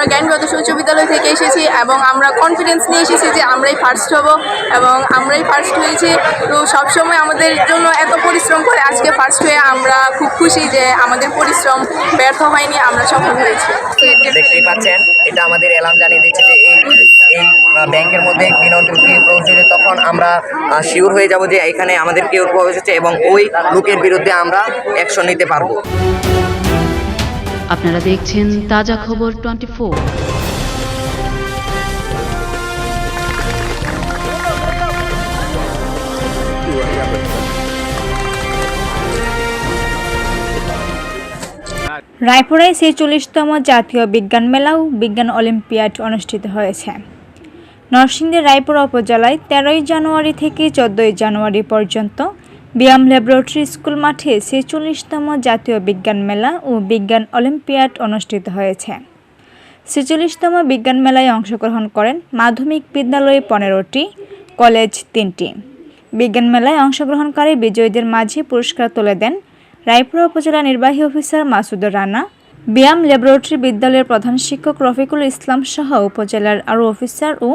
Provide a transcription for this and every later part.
আমরা জ্ঞানগত উচ্চ বিদ্যালয় থেকে এসেছি এবং আমরা কনফিডেন্স নিয়ে এসেছি যে আমরাই ফার্স্ট হব এবং আমরাই ফার্স্ট হয়েছি। তো সবসময় আমাদের জন্য এত পরিশ্রম করে আজকে ফার্স্ট হয়ে আমরা খুব খুশি যে আমাদের পরিশ্রম ব্যর্থ হয়নি, আমরা সফল হয়েছি। দেখতেই পাচ্ছেন, এটা আমাদের এলাম জানিয়ে দিচ্ছে যে এই এই ব্যাংকের মধ্যে প্রবেশ হয়েছে তখন আমরা শিওর হয়ে যাব যে এখানে আমাদের কেউ হচ্ছে এবং ওই লোকের বিরুদ্ধে আমরা অ্যাকশন নিতে পারব। আপনারা দেখছেন তাজা খবর টোয়েন্টি রায়পুরায় ছেচল্লিশতম জাতীয় বিজ্ঞান মেলা ও বিজ্ঞান অলিম্পিয়াড অনুষ্ঠিত হয়েছে। নরসিংদীর রায়পুরা উপজেলায় তেরোই জানুয়ারি থেকে চোদ্দোই জানুয়ারি পর্যন্ত ব্যায়াম ল্যাবরেটরি স্কুল মাঠে ছেচল্লিশতম জাতীয় বিজ্ঞান মেলা ও বিজ্ঞান অলিম্পিয়াড অনুষ্ঠিত হয়েছে। ছেচল্লিশতম বিজ্ঞান মেলায় অংশগ্রহণ করেন মাধ্যমিক বিদ্যালয়ে পনেরোটি, কলেজ তিনটি। বিজ্ঞান মেলায় অংশগ্রহণকারী বিজয়ীদের মাঝে পুরস্কার তুলে দেন রায়পুরা উপজেলা নির্বাহী অফিসার মাসুদুর রানা। ব্যায়াম ল্যাবরেটরি বিদ্যালয়ের প্রধান শিক্ষক রফিকুল ইসলাম সহ উপজেলার আরও অফিসার ও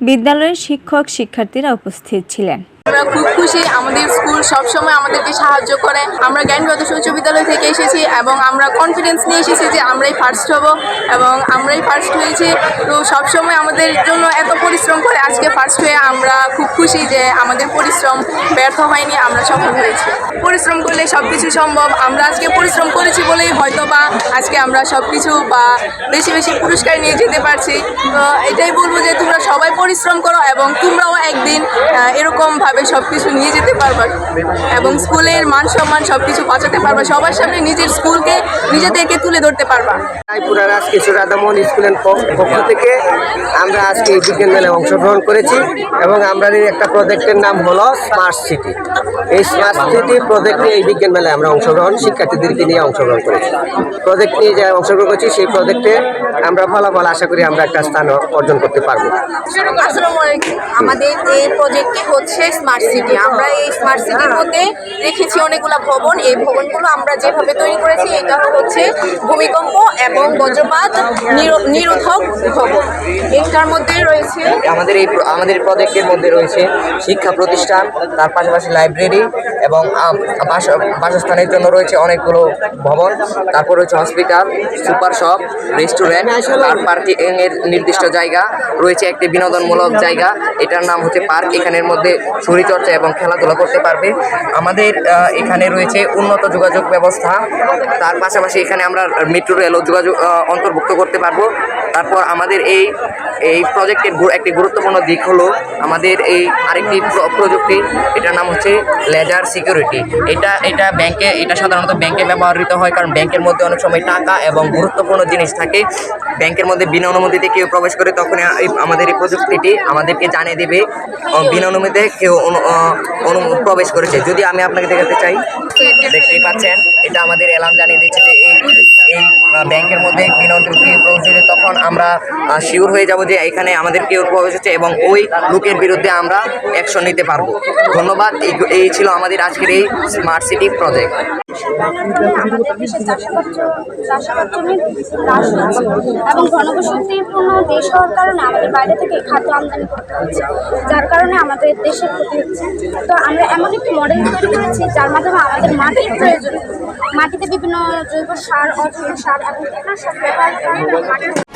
বিদ্যালয়ের শিক্ষক শিক্ষার্থীরা উপস্থিত ছিলেন। আমরা খুব খুশি। আমাদের স্কুল সবসময় আমাদেরকে সাহায্য করে। আমরা জ্ঞানগত উচ্চ বিদ্যালয় থেকে এসেছি এবং আমরা কনফিডেন্স নিয়ে এসেছি যে আমরাই ফার্স্ট হব এবং আমরাই ফার্স্ট হয়েছি। তো সবসময় আমাদের জন্য এত পরিশ্রম করে আজকে ফার্স্ট হয়ে আমরা খুব খুশি যে আমাদের পরিশ্রম ব্যর্থ হয়নি, আমরা সফল হয়েছি। পরিশ্রম করলে সব কিছু সম্ভব, আমরা আজকে পরিশ্রম করেছি বলেই হয়তো বা আজকে আমরা সব কিছু বা বেশি বেশি পুরস্কার নিয়ে যেতে পারছি। তো এটাই বলব যে তোমরা সবাই পরিশ্রম করো এবং তোমরাও একদিন এরকমভাবে সব কিছু নিয়ে যেতে পারবা এবং স্কুলের মান সম্মান সব কিছু বাঁচাতে পারবা, সবার সামনে নিজের স্কুলকে, নিজেদেরকে তুলে ধরতে পারবা। রায়পুরা রাজকিশোর রাধামোহন স্কুল অ্যান্ড পক্ষ থেকে আমরা আজকে এই বিজ্ঞান মেলায় অংশগ্রহণ করেছি এবং এই একটা প্রজেক্টের নাম হলো স্মার্ট সিটি এই স্মার্ট সিটি প্রজেক্টে এই বিজ্ঞান মেলায় আমরা অংশগ্রহণ, শিক্ষার্থীদেরকে নিয়ে অংশগ্রহণ করেছি। প্রজেক্ট নিয়ে যা অংশগ্রহণ করেছি, সেই প্রজেক্টে আমরা ফলাফল আশা করি আমরা একটা স্থান অর্জন করতে পারব। আমাদের এই প্রজেক্টটি হচ্ছে স্মার্ট সিটি আমরা এই স্মার্ট সিটির মধ্যে রেখেছি অনেকগুলো ভবন। এই ভবনগুলো আমরা যেভাবে তৈরি করেছি, এটা হচ্ছে ভূমিকম্প এবং বজ্রপাত নিরো- নিরোধক ভবন। এটার মধ্যে রয়েছে। আমাদের এই আমাদের প্রজেক্টের মধ্যে রয়েছে শিক্ষা প্রতিষ্ঠান, তার পাশাপাশি লাইব্রেরি এবং বাস- বাসস্থানের জন্য রয়েছে অনেকগুলো ভবন, তারপর রয়েছে হসপিটাল সুপার শপ রেস্টুরেন্ট আর পার্কিং এর নির্দিষ্ট জায়গা, রয়েছে একটি বিনোদনমূলক জায়গা, এটার নাম হচ্ছে পার্ক এখানের মধ্যে শরীরচর্চা এবং খেলাধুলা করতে পারবে। আমাদের এখানে রয়েছে উন্নত যোগাযোগ ব্যবস্থা, তার পাশাপাশি এখানে আমরা মেট্রো রেলও যোগাযোগ অন্তর্ভুক্ত করতে পারব। তারপর আমাদের এই এই প্রজেক্টের একটি গুরুত্বপূর্ণ দিক হলো আমাদের এই আরেকটি প্রযুক্তি, এটার নাম হচ্ছে লেজার সিকিউরিটি। এটা এটা ব্যাংকে এটা সাধারণত ব্যাংকে ব্যবহৃত হয়, কারণ ব্যাংকের মধ্যে অনেক সময় টাকা এবং গুরুত্বপূর্ণ জিনিস থাকে। ব্যাংকের মধ্যে বিনা অনুমতিতে কেউ প্রবেশ করে তখন এই- আমাদের এই প্রযুক্তিটি আমাদেরকে জানিয়ে দেবে। বিনা অনুমতিতে কেউ প্রবেশ করেছে। যদি আমি আপনাকে দেখাতে চাই, দেখতেই পাচ্ছেন, এটা আমাদের অ্যালার্ম জানিয়ে দিচ্ছে যে এই এই ব্যাংকের মধ্যে বিনোদন প্রবেশ হয়েছে তখন আমরা শিওর হয়ে যাব যে এখানে আমাদের কেউ প্রবেশ হচ্ছে এবং ওই লোকের বিরুদ্ধে আমরা অ্যাকশন নিতে পারব। ধন্যবাদ। এই- ছিল আমাদের আজকের এই স্মার্ট সিটি প্রজেক্ট এবং ঘনবসতিপূর্ণ দেশ হওয়ার কারণে আমাদের বাইরে থেকে খাদ্য আমদানি করতে হচ্ছে, যার কারণে আমাদের দেশের ক্ষতি হচ্ছে। তো আমরা এমন একটি মডেল তৈরি করেছি, যার মাধ্যমে আমাদের মাটির প্রয়োজন, মাটিতে বিভিন্ন জৈব সার অজৈব সার এবং কীটনাশক ব্যবহার করে মাটির